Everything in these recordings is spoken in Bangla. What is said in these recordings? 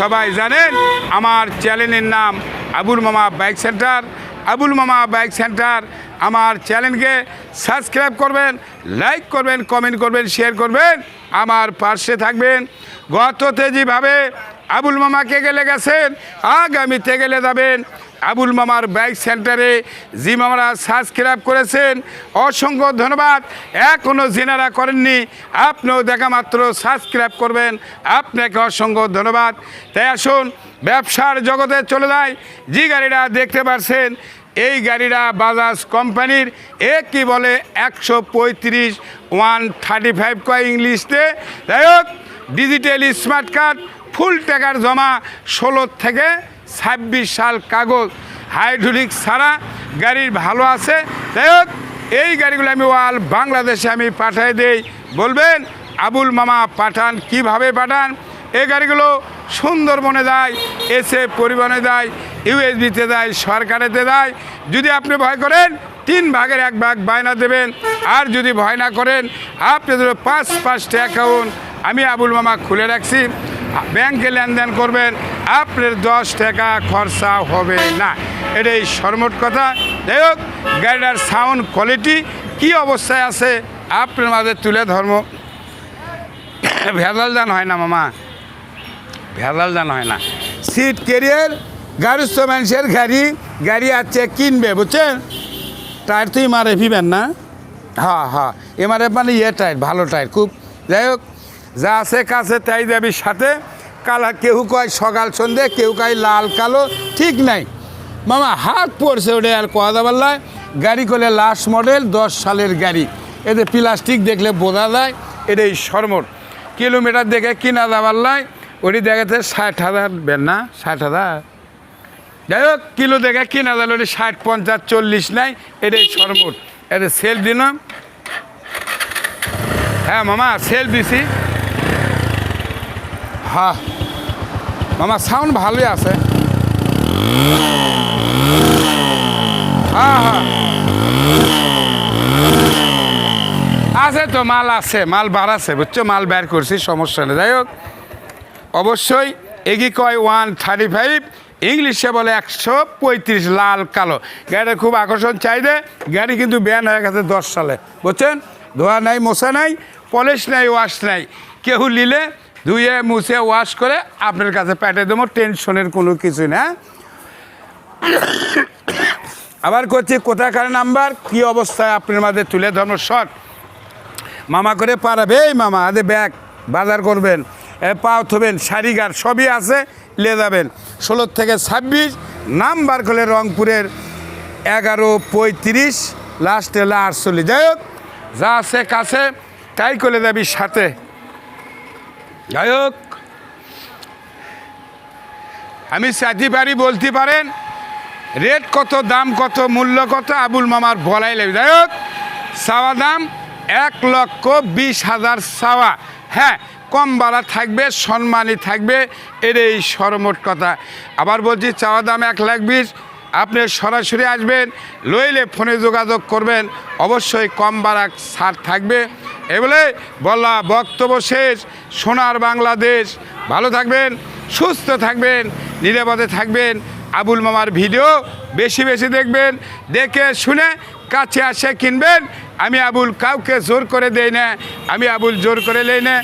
সবাই জানেন, আমার চ্যানেলের নাম আবুল মামা বাইক সেন্টার। আবুল মামা বাইক সেন্টার, আমার চ্যানেলকে সাবস্ক্রাইব করবেন, লাইক করবেন, কমেন্ট করবেন, শেয়ার করবেন, আমার পাশে থাকবেন। গত তেজিভাবে আবুল মামাকে গেলে গেছেন, আগামীতে গেলে যাবেন। আবুল মামার বাইক সেন্টারে জি মামারা সাবস্ক্রাইব করেছেন। অসংখ্য ধন্যবাদ। এখনও জেনারা করেননি। আপনিও দেখা মাত্র সাবস্ক্রাইব করবেন। আপনাকে অসংখ্য ধন্যবাদ। তাই আসুন, ব্যবসার জগতে চলে যায় যে গাড়িটা দেখতে পাচ্ছেন এই গাড়িটা বাজাজ কোম্পানির, এ কি বলে, একশো পঁয়ত্রিশ ওয়ান থার্টি ফাইভ কয় ইংলিশতে যাই হোক ডিজিটাল স্মার্ট কার্ড ফুল টাকার জমা ষোলো থেকে ছাব্বিশ সাল কাগজ হাইড্রোলিক ছাড়া গাড়ির ভালো আছে। যাই হোক, এই গাড়িগুলো আমি ওয়াল বাংলাদেশে আমি পাঠাই দেই। বলবেন, আবুল মামা পাঠান, কীভাবে পাঠান? এই গাড়িগুলো সুন্দরবনে যায়, এসে পরিবহনে যায়, ইউএসবিতে দেয় সরকারেতে দেয় যদি আপনি ভয় করেন, তিন ভাগের এক ভাগ বায়না দেবেন। আর যদি ভয় না করেন আপনি ধরো পাঁচ পাঁচটা অ্যাকাউন্ট আমি আবুল মামা খুলে রাখছি। ব্যাংকে লেনদেন করবেন, আপনার দশ টাকা খরচা হবে না। এটাই সর্বমোট কথা। যাই হোক, গাড়িটার সাউন্ড কোয়ালিটি কী অবস্থায় আছে, আপনার মাঝে তুলে ধর্ম। ভেজাল দান হয় না মামা। ভেজাল দান হয় না। সিট কেরিয়ার গাড়িস্থ মানুষের গাড়ি গাড়ি আছে, কিনবে, বুঝছেন? টায়ার তো এমআরএ ভিবেন না? হ্যাঁ হ্যাঁ এমআরএফ মানে ইয়ে টায়ার ভালো টায়ার খুব। যাই হোক যা আছে কাছে তাই যাবি সাথে। কালা কেউ কয় সকাল সন্ধে কেউ কয় লাল কালো, ঠিক নাই। মামা হাত পড়ছে ওটা আর কোয়া দাবাল্লায় গাড়ি করলে লাস্ট মডেল দশ সালের গাড়ি। এতে প্লাস্টিক দেখলে বোঝা যায়, এটাই সরমট কিলোমিটার দেখে কিনা যাবাল্লায় ওটি দেখাতে ষাট হাজার বেন না, ষাট হাজার। যাই হোক, কিলো দেখে কিনা যাবে, ওটি ষাট, পঞ্চাশ, চল্লিশ নাই, এটাই সরমট এটা সেল দিলাম। হ্যাঁ মামা সেল দিছি। হ্যাঁ মামা সাউন্ড ভালোই আছে। হ্যাঁ হ্যাঁ আছে তো, মাল আছে, মাল বাড়াছে বুঝছ? মাল বের করছি, সমস্যা নেই। যাই হোক, অবশ্যই এগি কয় ওয়ান থার্টি ফাইভ ইংলিশে বলে একশো পঁয়ত্রিশ, লাল, কালো। গাড়িটা খুব আকর্ষণ চাইদে গাড়ি কিন্তু ব্যান হয়ে গেছে দশ সালে। বুঝছেন? ধোয়া নাই মশা নাই পলিশ নাই ওয়াশ নাই। কেউ নিলে ধুয়ে মুছে ওয়াশ করে আপনার কাছে পেটে দেবো টেনশনের কোনো কিছু না। আবার করছি কোথাকার নাম্বার, কি অবস্থায় আপনার মাঝে তুলে ধর্ম শর্ট মামা করে পারাবে, এই মামা আদে ব্যাগ, বাজার করবেন পাও থবেন শাড়িগার সবই আছে লে যাবেন। ষোলো থেকে ছাব্বিশ, নাম্বার করলে রংপুরের এগারো পঁয়ত্রিশ লাস্টে হলো আটচল্লিশ। যাই হোক, যা আছে কাছে, তাই করে যাবি সাথে। যাই হোক আমি চাইতে পারি বলতে পারেন, রেট কত, দাম কত, মূল্য কত, আবুল মামার বলাই লাগবে। যাই হোক চাওয়া দাম এক লক্ষ বিশ হাজার চাওয়া। হ্যাঁ কম বাড়া থাকবে, সম্মানই থাকবে, এর এই সরমোট কথা। আবার বলছি, চাওয়া দাম এক লাখ বিশ আপনি সরাসরি আসবেন, লইলে ফোনে যোগাযোগ করবেন, অবশ্যই কম বাড়া ছাড় থাকবে। এ বলে বলা বক্তব্য শেষ, সোনার বাংলাদেশ। ভালো থাকবেন, সুস্থ থাকবেন, নিরাপদে থাকবেন। আবুল মামার ভিডিও বেশি বেশি দেখবেন, দেখে শুনে কাছে আসে কিনবেন। আমি আবুল কাউকে জোর করে দেই না, আমি আবুল জোর করে নেই না।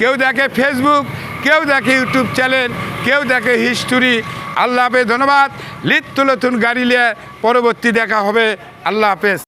কেউ দেখে ফেসবুক কেউ দেখে ইউটিউব চ্যানেল কেউ দেখে হিস্টোরি আল্লাহ হাফেজ, ধন্যবাদ। লিত্ত নতুন গাড়ি নিয়ে পরবর্তী দেখা হবে। আল্লাহ হাফেজ।